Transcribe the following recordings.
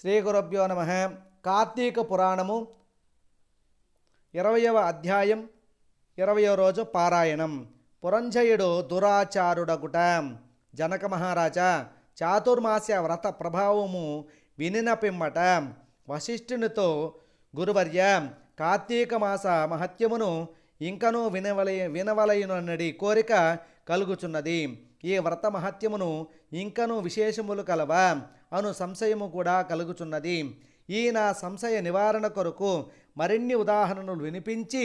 శ్రీ గురభ్యో నమ. కార్తీక పురాణము ఇరవయవ అధ్యాయం ఇరవయో రోజు పారాయణం. పురంజయుడు దురాచారుడగుట. జనక మహారాజా చాతుర్మాస్య వ్రత ప్రభావము వినిన పిమ్మట వశిష్ఠునితో గురువర్య కార్తీక మాస మహత్యమును ఇంకనూ వినవలయ వినవలయునడి కోరిక కలుగుచున్నది. ఈ వ్రత మహత్యమును ఇంకనూ విశేషములు కలవా? అను సంశయము కూడా కలుగుచున్నది. ఈ నా సంశయ నివారణ కొరకు మరిన్ని ఉదాహరణలు వినిపించి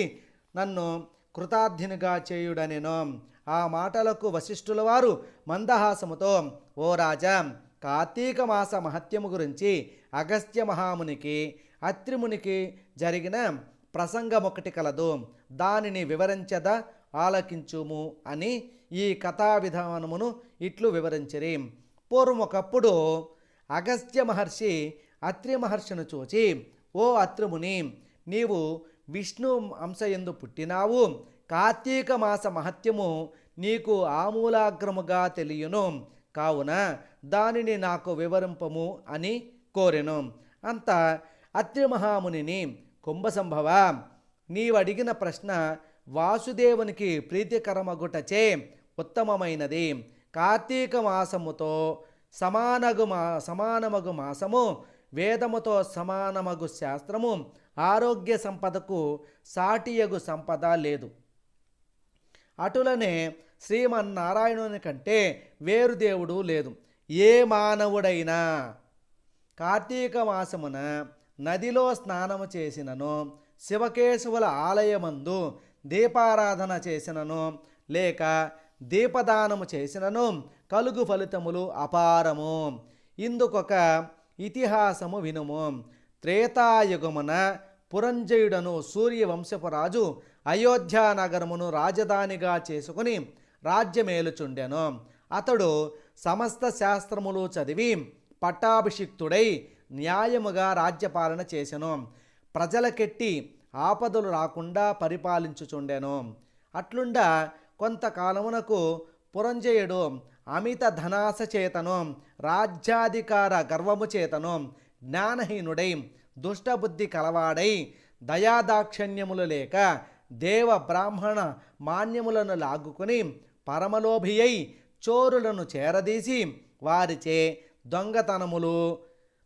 నన్ను కృతార్థినిగా చేయుడనెను. ఆ మాటలకు వశిష్ఠుల వారు మందహాసముతో ఓ రాజా కార్తీక మాస మహత్యము గురించి అగస్త్య మహామునికి అత్రిమునికి జరిగిన ప్రసంగం ఒకటి కలదు. దానిని వివరించద ఆలకించుము అని ఈ కథా విధానమును ఇట్లు వివరించిరి. పూర్వం ఒకప్పుడు అగస్త్య మహర్షి అత్రి మహర్షిని చూచి ఓ అత్రిముని నీవు విష్ణు అంశయందు పుట్టినావు. కార్తీక మాస మహత్యము నీకు ఆమూలాగ్రముగా తెలియను. కావున దానిని నాకు వివరింపము అని కోరెను. అంత అత్రి మహామునిని కుంభసంభవ నీవడిగిన ప్రశ్న వాసుదేవునికి ప్రీతికరమగుటచే ఉత్తమమైనది. కార్తీక మాసముతో సమానగు మా సమానమగు మాసము వేదముతో సమానమగు శాస్త్రము ఆరోగ్య సంపదకు సాటియగు సంపద లేదు. అటులనే శ్రీమన్నారాయణుని కంటే వేరు దేవుడు లేదు. ఏ మానవుడైనా కార్తీక మాసమున నదిలో స్నానము చేసినను శివకేశవుల ఆలయమందు దీపారాధన చేసినను లేక దీపదానము చేసినను కలుగు ఫలితములు అపారము. ఇందుకొక ఇతిహాసము వినుము. త్రేతాయుగమున పురంజయుడను సూర్యవంశపు రాజు అయోధ్యా నగరమును రాజధానిగా చేసుకుని రాజ్యమేలుచుండెను. అతడు సమస్త శాస్త్రములు చదివి పట్టాభిషిక్తుడై న్యాయముగా రాజ్యపాలన చేసెను. ప్రజలకెట్టి ఆపదలు రాకుండా పరిపాలించుచుండెను. అట్లుండా కొంతకాలమునకు పురంజయుడు అమిత ధనాస చేతను రాజ్యాధికార గర్వము చేతను జ్ఞానహీనుడై దుష్టబుద్ధి కలవాడై దయాదాక్షణ్యములు లేక దేవ బ్రాహ్మణ మాన్యములను లాగుకుని పరమలోభి అయి చోరులను చేరదీసి వారిచే దొంగతనములు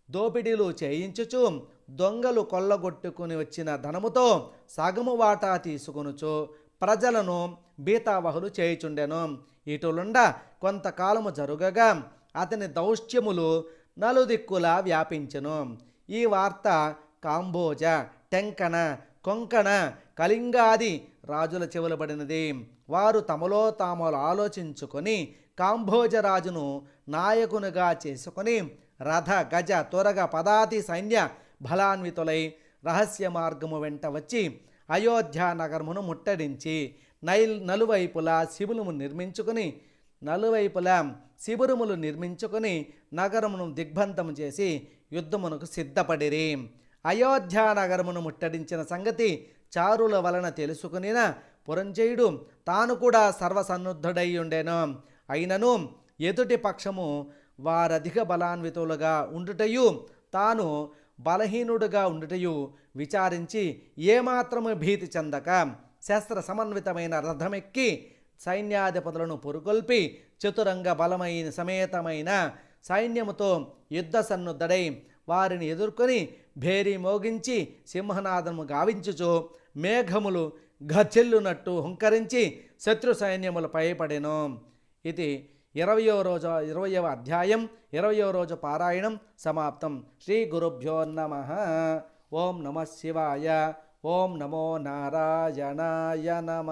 దోపిడీలు చేయించుచు దొంగలు కొల్లగొట్టుకుని వచ్చిన ధనముతో సగము వాటా తీసుకొనుచు ప్రజలను బీతావహులు చేయుచుండెను. ఇటులుండ కొంతకాలము జరుగగా అతని దౌష్ట్యములు నలుదిక్కులా వ్యాపించెను. ఈ వార్త కాంబోజ టెంకణ కొంకణ కళింగాది రాజుల చెవులబడినది. వారు తమలో తాము ఆలోచించుకొని కాంభోజరాజును నాయకునిగా చేసుకొని రథ గజ త్వరగ పదాతి సైన్య బలాన్వితులై రహస్య మార్గము వెంట వచ్చి అయోధ్య నగరమును ముట్టడించి నైల్ నలువైపులా శిబులము నిర్మించుకుని నలువైపులా శిబిరములు నిర్మించుకొని నగరమును దిగ్బంధము చేసి యుద్ధమునకు సిద్ధపడిరి. అయోధ్య నగరమును ముట్టడించిన సంగతి చారుల వలన తెలుసుకునిన పురంజయుడు తాను కూడా సర్వసన్నుద్ధుడై ఉండెను అయినను ఎదుటి పక్షము వారధిక బలాన్వితులుగా ఉండుటయు తాను బలహీనుడుగా ఉండుటయు విచారించి ఏమాత్రము భీతి చెందక శస్త్ర సమన్వితమైన రథమెక్కి సైన్యాధిపతులను పురుకొల్పి చతురంగ బలమైన సమేతమైన సైన్యముతో యుద్ధ సన్నుద్ధడై వారిని ఎదుర్కొని భేరీ మోగించి సింహనాదము గావించుచు మేఘములు గచెల్లునట్టు హుంకరించి శత్రు సైన్యములపై పడెను ఇది ఇరవయో రోజు ఇరవయవ అధ్యాయం ఇరవయో రోజు పారాయణం సమాప్తం. శ్రీ గురుభ్యో నమ. ఓం నమ శివాయ. ఓం నమో నారాయణాయ నమ.